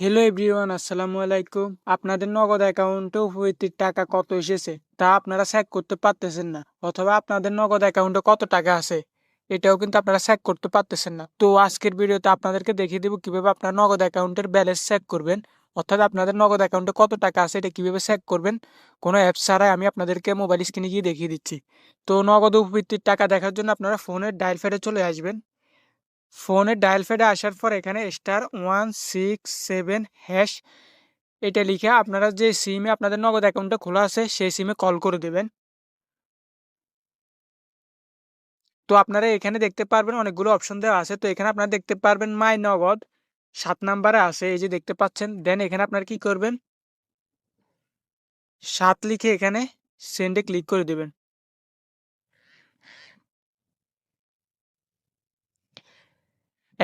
Hello everyone আসসালামু আলাইকুম। আপনাদের নগদ অ্যাকাউন্টে উপবৃত্তির টাকা কত এসেছে তা আপনারা চেক করতে পারতেছেন না, অথবা আপনাদের নগদ অ্যাকাউন্টে কত টাকা আছে এটাও কিন্তু আপনারা চেক করতে পারতেছেন না। তো আজকের ভিডিওতে আপনাদেরকে দেখিয়ে দেবো কীভাবে আপনার নগদ অ্যাকাউন্টের ব্যালেন্স চেক করবেন, অর্থাৎ আপনাদের নগদ অ্যাকাউন্টে কত টাকা আছে এটা কীভাবে চেক করবেন, কোনো অ্যাপ ছাড়াই আমি আপনাদেরকে মোবাইল স্ক্রিনে গিয়ে দেখিয়ে দিচ্ছি। তো নগদ উপবৃত্তির টাকা দেখার জন্য আপনারা ফোনের ডায়াল ফেডে চলে আসবেন। ফোনের ডায়াল ফেডে আসার পর এখানে star one six seven hash এটা লিখে আপনারা যে সিমে আপনাদের নগদ অ্যাকাউন্টটা খোলা আছে, সেই সিমে কল করে দেবেন। তো আপনারা এখানে দেখতে পারবেন অনেকগুলো অপশন দেওয়া আছে। তো এখানে আপনারা দেখতে পারবেন মাই নগদ সাত নাম্বারে আছে, এই যে দেখতে পাচ্ছেন। দেন এখানে আপনারা কি করবেন? সাত লিখে এখানে সেন্ডে ক্লিক করে দেবেন।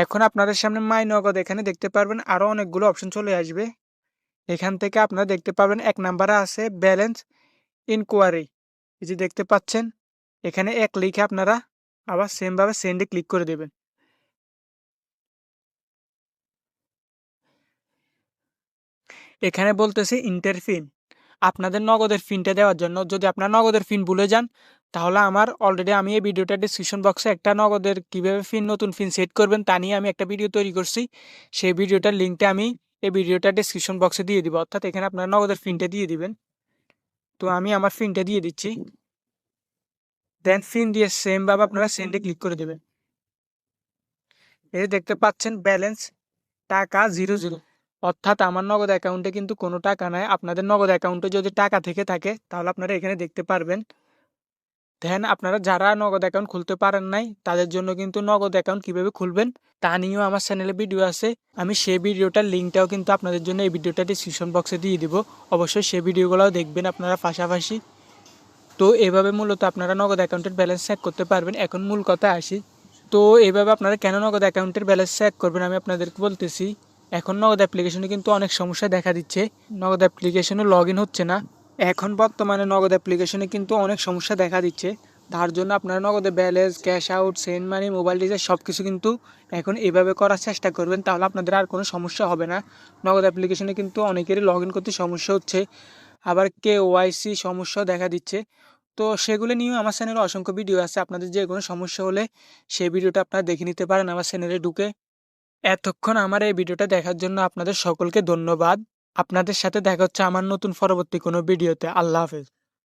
এখন আপনাদের সামনে মাই নগদ এখানে দেখতে পারবেন আরও অনেকগুলো অপশন চলে আসবে। এখান থেকে আপনারা দেখতে পাবেন এক নাম্বারে আছে ব্যালেন্স ইনকোয়ারি এই যে দেখতে পাচ্ছেন, এখানে এক লিখে আপনারা আবার সেমভাবে সেন্ডে ক্লিক করে দেবেন। এখানে বলতেছে ইন্টার ফিন আপনাদের নগদের ফিনটা দেওয়ার জন্য যদি আপনার নগদের ফিন ভুলে যান, তাহলে আমার অলরেডি আমি এই ভিডিওটা ডিসক্রিপশন বক্সে একটা নগদের কীভাবে ফিন নতুন ফিন সেট করবেন তা নিয়ে আমি একটা ভিডিও তৈরি করছি। সেই ভিডিওটার লিঙ্কটা আমি এই ভিডিওটা ডিসক্রিপশন বক্সে দিয়ে দিব, অর্থাৎ এখানে আপনারা নগদের ফিনটা দিয়ে দিবেন। তো আমি আমার ফিনটা দিয়ে দিচ্ছি। দেন ফিন দিয়ে সেমভাবে আপনারা সেন্ডে ক্লিক করে দেবেন। এই দেখতে পাচ্ছেন ব্যালেন্স টাকা জিরো জিরো অর্থাৎ আমার নগদ অ্যাকাউন্টে কিন্তু কোনো টাকা নাই। আপনাদের নগদ অ্যাকাউন্টে যদি টাকা থেকে থাকে, তাহলে আপনারা এখানে দেখতে পারবেন। দেন আপনারা যারা নগদ অ্যাকাউন্ট খুলতে পারেন নাই, তাদের জন্য কিন্তু নগদ অ্যাকাউন্ট কীভাবে খুলবেন, তা নিয়েও আমার চ্যানেলে ভিডিও আছে। আমি সেই ভিডিওটার লিঙ্কটাও কিন্তু আপনাদের জন্য এই ভিডিওটা ডিসক্রিপশন বক্সে দিয়ে দিব। অবশ্যই সেই ভিডিওগুলোও দেখবেন আপনারা পাশাপাশি। তো এভাবে মূলত আপনারা নগদ অ্যাকাউন্টের ব্যালেন্স চেক করতে পারবেন। এখন মূল কথা আসি। তো এভাবে আপনারা কেন নগদ অ্যাকাউন্টের ব্যালেন্স চেক করবেন আমি আপনাদেরকে বলতেছি। এখন নগদ অ্যাপ্লিকেশনে কিন্তু অনেক সমস্যা দেখা দিচ্ছে। নগদ অ্যাপ্লিকেশনে লগ হচ্ছে না। এখন বর্তমানে নগদ অ্যাপ্লিকেশনে কিন্তু অনেক সমস্যা দেখা দিচ্ছে। তার জন্য আপনারা নগদে balance cash out send money mobile recharge সব কিছু কিন্তু এখন এভাবে করার চেষ্টা করবেন, তাহলে আপনাদের আর কোনো সমস্যা হবে না। নগদ অ্যাপ্লিকেশনে কিন্তু অনেকেরই লগ করতে সমস্যা হচ্ছে। আবার কে ওয়াইসি সমস্যাও দেখা দিচ্ছে। তো সেগুলো নিয়েও আমার চ্যানেলে অসংখ্য ভিডিও আছে। আপনাদের যে কোনো সমস্যা হলে সেই ভিডিওটা আপনারা দেখে নিতে পারেন আমার চ্যানেলে ঢুকে। এতক্ষণ আমার এই ভিডিওটা দেখার জন্য আপনাদের সকলকে ধন্যবাদ। আপনাদের সাথে দেখা হচ্ছে আমার নতুন পরবর্তী কোনো ভিডিওতে। আল্লাহ হাফেজ।